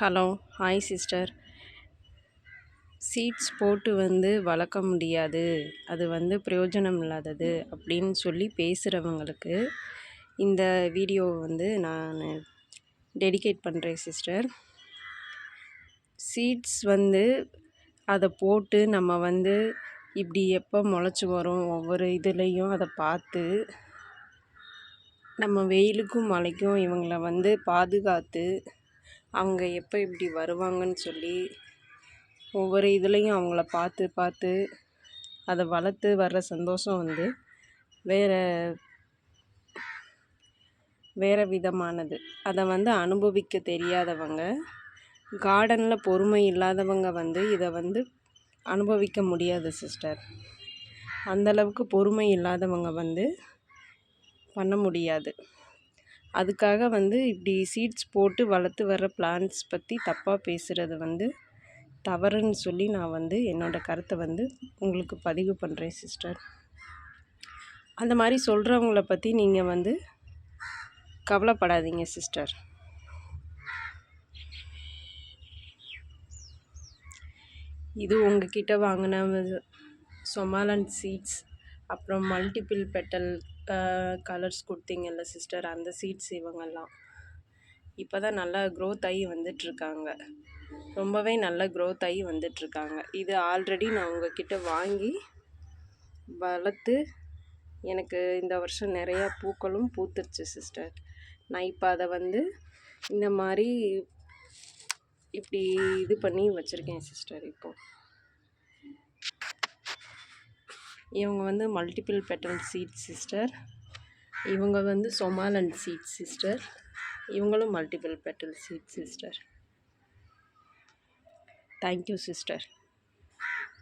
Hello hi sister. Seeds போட்டு வந்து வளர்க்க முடியாது. அது வந்து பிரயோஜனம் இல்லாதது அப்படின்னு சொல்லி பேசுகிறவங்களுக்கு இந்த வீடியோ வந்து நான் டெடிகேட் பண்ணுறேன் சிஸ்டர். சீட்ஸ் வந்து அதை போட்டு நம்ம வந்து இப்படி எப்போ முளைச்சி வரும் ஒவ்வொரு இதுலேயும் அதை பார்த்து நம்ம வெயிலுக்கும் மழைக்கும் இவங்களை வந்து பாதுகாத்து அவங்க எப்போ இப்படி வருவாங்கன்னு சொல்லி ஒவ்வொரு இதுலேயும் அவங்கள பார்த்து பார்த்து அதை வளர்த்து வர்ற சந்தோஷம் வந்து வேறு வேறு விதமானது. அதை வந்து அனுபவிக்க தெரியாதவங்க கார்டனில் பொறுமை இல்லாதவங்க வந்து இதை வந்து அனுபவிக்க முடியாது சிஸ்டர் அந்தளவுக்கு பொறுமை இல்லாதவங்க வந்து பண்ண முடியாது. அதுக்காக வந்து இப்படி சீட்ஸ் போட்டு வளர்த்து வர்ற பிளான்ட்ஸ் பற்றி தப்பாக பேசுகிறது வந்து தவறுன்னு சொல்லி நான் வந்து என்னோடய கருத்தை வந்து உங்களுக்கு பதிவு பண்ணுறேன் சிஸ்டர். அந்த மாதிரி சொல்கிறவங்கள பற்றி நீங்கள் வந்து கவலைப்படாதீங்க சிஸ்டர். இது உங்ககிட்ட வாங்கின சொமாலன் சீட்ஸ். அப்புறம் மல்டிபிள் பெட்டல் கலர்ஸ் கொடுத்தீங்கல்ல சிஸ்டர் அந்த சீட்ஸ் இவங்கெல்லாம். இப்போ தான் நல்லா க்ரோத் ஆகி வந்துட்டுருக்காங்க. ரொம்பவே நல்லா க்ரோத் ஆகி வந்துட்டுருக்காங்க. இது ஆல்ரெடி நான் உங்ககிட்ட வாங்கி வளர்த்து எனக்கு இந்த வருஷம் நிறையா பூக்களும் பூத்துருச்சு சிஸ்டர் நான் இப்போ அதை வந்து இந்த மாதிரி இப்படி இது பண்ணி வச்சுருக்கேன் சிஸ்டர் இப்போது இவங்க வந்து மல்டிபிள் பெட்டல் சீட் சிஸ்டர் இவங்க வந்து சொமாலன் சீட் சிஸ்டர் இவங்களும் multiple petal seed sister thank you sister